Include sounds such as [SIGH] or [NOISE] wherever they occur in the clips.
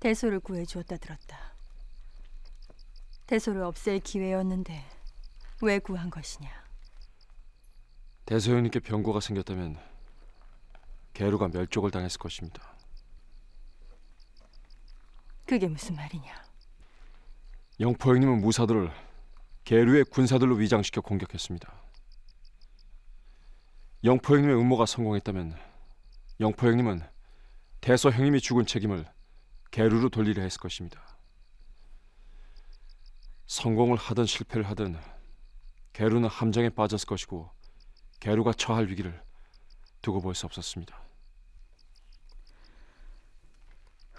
대소를 구해 주었다 들었다. 대소를 없앨 기회였는데 왜 구한 것이냐? 대소형님께 병고가 생겼다면 계루가 멸족을 당했을 것입니다. 그게 무슨 말이냐? 영포 형님은 무사들을 계루의 군사들로 위장시켜 공격했습니다. 영포 형님의 음모가 성공했다면 영포 형님은 대소 형님이 죽은 책임을 계루로 돌리려 했을 것입니다. 성공을 하든 실패를 하든 계루는 함정에 빠졌을 것이고 계루가 처할 위기를 두고 볼 수 없었습니다.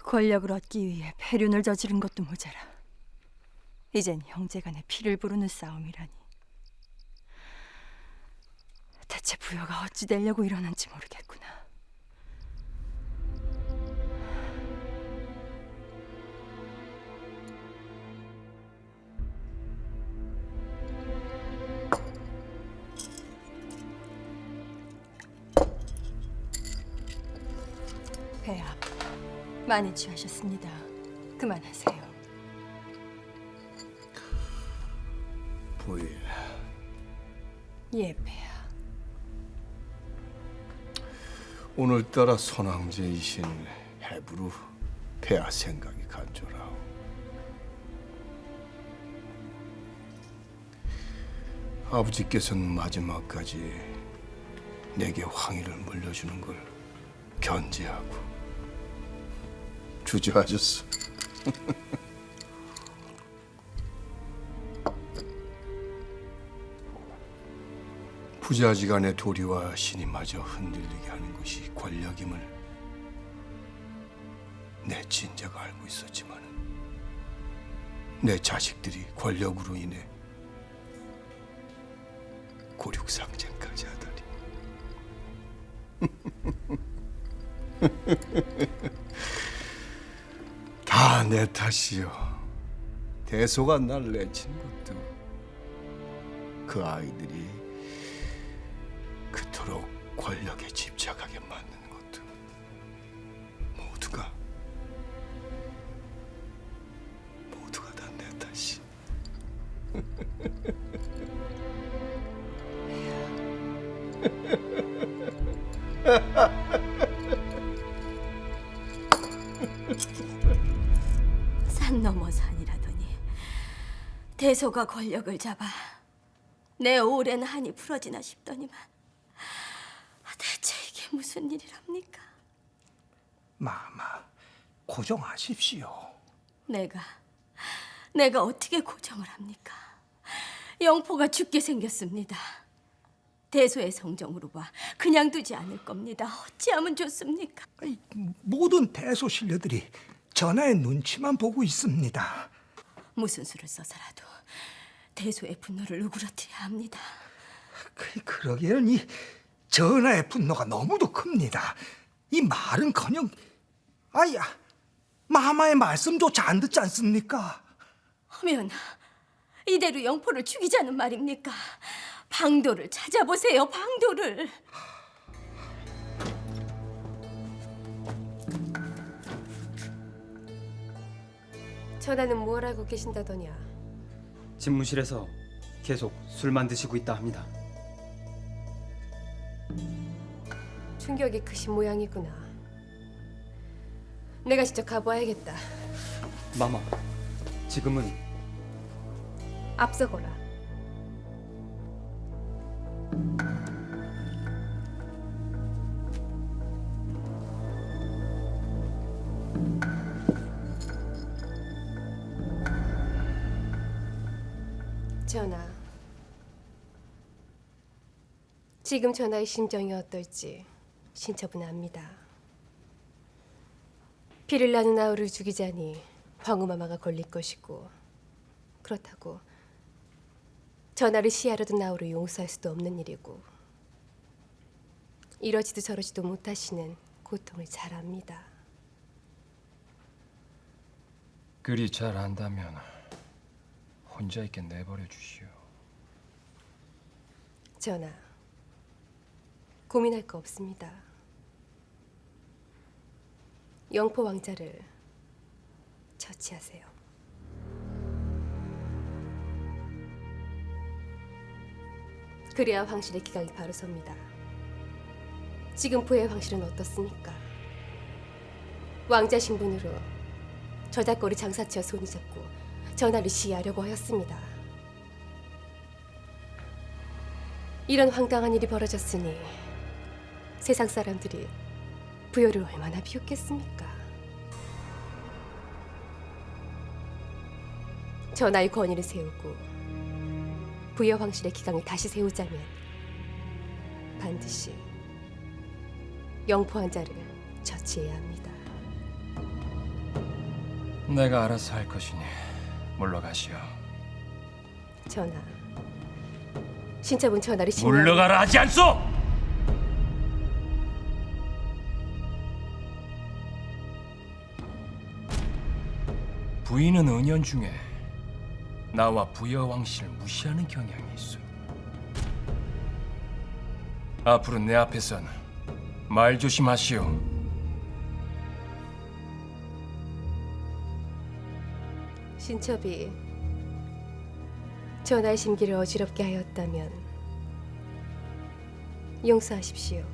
권력을 얻기 위해 패륜을 저지른 것도 모자라. 이젠 형제간의 피를 부르는 싸움이라니. 대체 부여가 어찌 되려고 이러는지 모르겠구 많이 취하셨습니다. 그만하세요. 부일 예, 배야. 오늘따라 선왕제이신 해부로 폐하 생각이 간절하오 아버지께서는 마지막까지 내게 황위를 물려주는 걸 견제하고 주저하셨어. [LAUGHS] 부자지간의 도리와 신이마저 흔들리게 하는 것이 권력임을 내 진자가 알고 있었지만 내 자식들이 권력으로 인해 고륙상쟁까지 하다니. 다 [LAUGHS] 내 탓이요 대소가 날 내친 것도 그 아이들이 그토록 권력에 집착하게 만드는 것도 모두가 모두가 다 내 탓이. [LAUGHS] 산 넘어 산이라더니 대소가 권력을 잡아 내 오랜 한이 풀어지나 싶더니만 대체 이게 무슨 일이랍니까? 마마, 고정하십시오. 내가 내가 어떻게 고정을 합니까? 영포가 죽게 생겼습니다. 대소의 성정으로 봐 그냥 두지 않을 겁니다. 어찌하면 좋습니까? 아이, 모든 대소 신녀들이 전하의 눈치만 보고 있습니다. 무슨 수를 써서라도 대소의 분노를 누그러뜨려야 합니다. 그, 그러기에는 이 전하의 분노가 너무도 큽니다. 이 말은커녕 아야 마마의 말씀조차 안 듣지 않습니까? 하면 이대로 영포를 죽이자는 말입니까? 방도를 찾아보세요, 방도를. 전하는 뭘 알고 계신다더냐? 집무실에서 계속 술만 드시고 있다 합니다. 충격이 크신 모양이구나. 내가 직접 가보아야겠다. 마마, 지금은 앞서거라. 전하, 지금 전하의 심정이 어떨지 신처분 압니다. 피를 나는 아우를 죽이자니 황후마마가 걸릴 것이고 그렇다고 전하를 시하려던 아우를 용서할 수도 없는 일이고 이러지도 저러지도 못하시는 고통을 잘 압니다. 그리 잘 안다면 혼자 있게 내버려 주시오. 전하, 고민할 거 없습니다. 영포 왕자를 처치하세요. 그래야 황실의 기강이 바로 섭니다. 지금 부의 황실은 어떻습니까? 왕자 신분으로 저작거리 장사치와 손이 잡고 전하를 시해하려고 하였습니다. 이런 황당한 일이 벌어졌으니 세상 사람들이 부여를 얼마나 비웃겠습니까? 전하의 권위를 세우고 부여 황실의 기강을 다시 세우자면 반드시 영포한 자를 처치해야 합니다. 내가 알아서 할 것이니 물러가시오. 전하, 신첩은 전하를 신뢰. 물러가라 하지 않소! 부인은 은연 중에 나와 부여 왕실을 무시하는 경향이 있어. 앞으로 내 앞에선 말 조심하시오. 신첩이 전하의 심기를 어지럽게 하였다면 용서하십시오.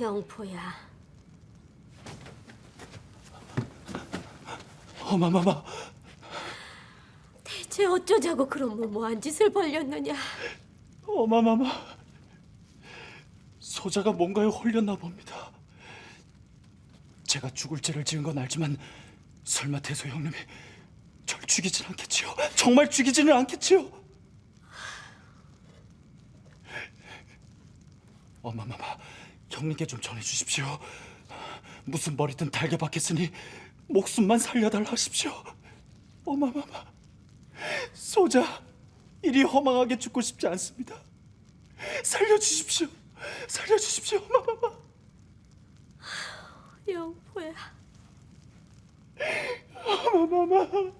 영포야. 어마마마 대체 어쩌자고 그런 무모한 짓을 벌였느냐? 어마마마 소자가 뭔가에 홀렸나 봅니다. 제가 죽을 죄를 지은 건 알지만 설마 대소 형님이 절 죽이진 않겠지요? 정말 죽이지는 않겠지요? 어마마마 형님께 좀 전해주십시오. 무슨 머리든 달게 박혔으니 목숨만 살려달라 하십시오. 어마마마 소자 이리 허망하게 죽고 싶지 않습니다. 살려주십시오. 살려주십시오. 어마마마. 영포야. 어마마마.